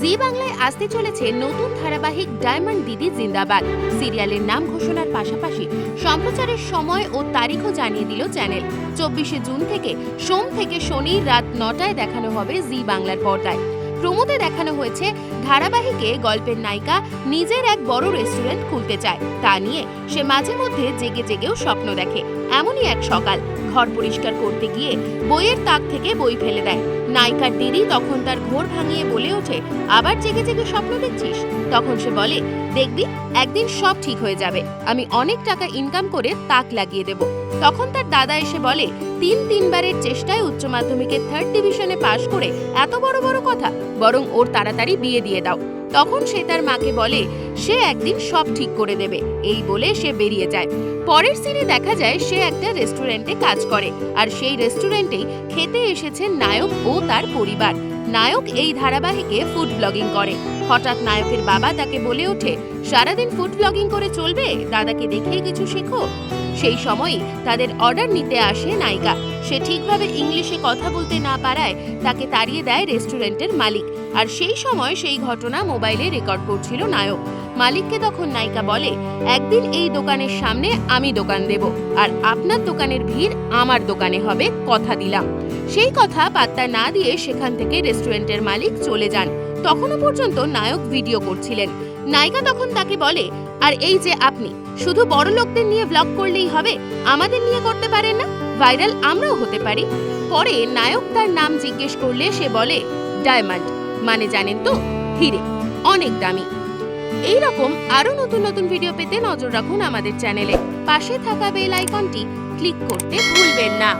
জি বাংলায় আসতে চলেছে নতুন ধারাবাহিক ডায়মন্ড দিদি জিন্দাবাদ। সিরিয়ালের নাম ঘোষণার পাশাপাশি সম্প্রচারের সময় ও তারিখও জানিয়ে দিল চ্যানেল। চব্বিশে জুন থেকে সোম থেকে শনি রাত নটায় দেখানো হবে জি বাংলার পর্দায়। প্রমোতে দেখানো হয়েছে ধারাবাহিকে গল্পের নায়িকা নিজের এক বড় রেস্টুরেন্ট খুলতে চায়। তা নিয়ে সে মাঝে মধ্যে জেগে জেগেও স্বপ্ন দেখে। এমনই এক সকাল। ঘর পরিষ্কার করতে গিয়ে বইয়ের তাক থেকে বই ফেলে দেয়। নায়িকার দিদি তখন তার ঘোর ভাঙিয়ে বলে ওঠে, আবার জেগে জেগে স্বপ্ন দেখছিস? তখন সে বলে, দেখবি, একদিন সব ঠিক হয়ে যাবে। আমি অনেক টাকা ইনকাম করে তাক লাগিয়ে দেব। তখন তার দাদা এসে বলে তিন তিনবারের চেষ্টায় উচ্চ মাধ্যমিকে থার্ড ডিভিশনে পাশ করে এত বড় বড় কথা, বরং ওর তাড়াতাড়ি বিয়ে দিয়ে দাও। তখন সে তার মাকে বলে, সে একদিন সব ঠিক করে দেবে। এই বলে সে বেরিয়ে যায়। পরের সিনে দেখা যায় সে একটা রেস্টুরেন্টে কাজ করে, আর সেই রেস্টুরেন্টেই খেতে এসেছে নায়ক ও তার পরিবার। নায়ক এই ধারাবাহিকে ফুড ব্লগিং করে। হঠাৎ নায়কের বাবা তাকে বলে ওঠে, সারাদিন ফুড ব্লগিং করে চলবে? দাদাকে দেখিয়ে কিছু শেখো? সেই সময়ই তাদের অর্ডার নিতে আসে নায়িকা। সে ঠিকভাবে ইংলিশে কথা বলতে না পারায় তাকে তাড়িয়ে দেয় রেস্টুরেন্টের মালিক। আর সেই সময় সেই ঘটনা মোবাইলে রেকর্ড করছিল নায়ক। মালিককে তখন নায়িকা বলে, একদিন এই দোকানের সামনে আমি দোকান দেব, আর আপনার দোকানের ভিড় আমার দোকানে হবে, কথা দিলাম। সেই কথা পাত্তা না দিয়ে সেখান থেকে রেস্টুরেন্টের মালিক চলে যান। তখনও পর্যন্ত নায়ক ভিডিও করছিলেন। নায়িকা তখন তাকে বলে, আর এই যে আপনি, শুধু বড় লোকদের নিয়ে ব্লগ করলেই হবে? আমাদের নিয়ে করতে পারেন না? ভাইরাল আমরাও হতে পারি। পরে নায়ক তার নাম জিজ্ঞেস করলে সে বলে, ডায়মন্ড মানে জানেন তো, হিরে, অনেক দামি। এই রকম আরও নতুন নতুন ভিডিও পেতে নজর রাখুন আমাদের চ্যানেলে। পাশে থাকা বেল আইকনটি ক্লিক করতে ভুলবেন না।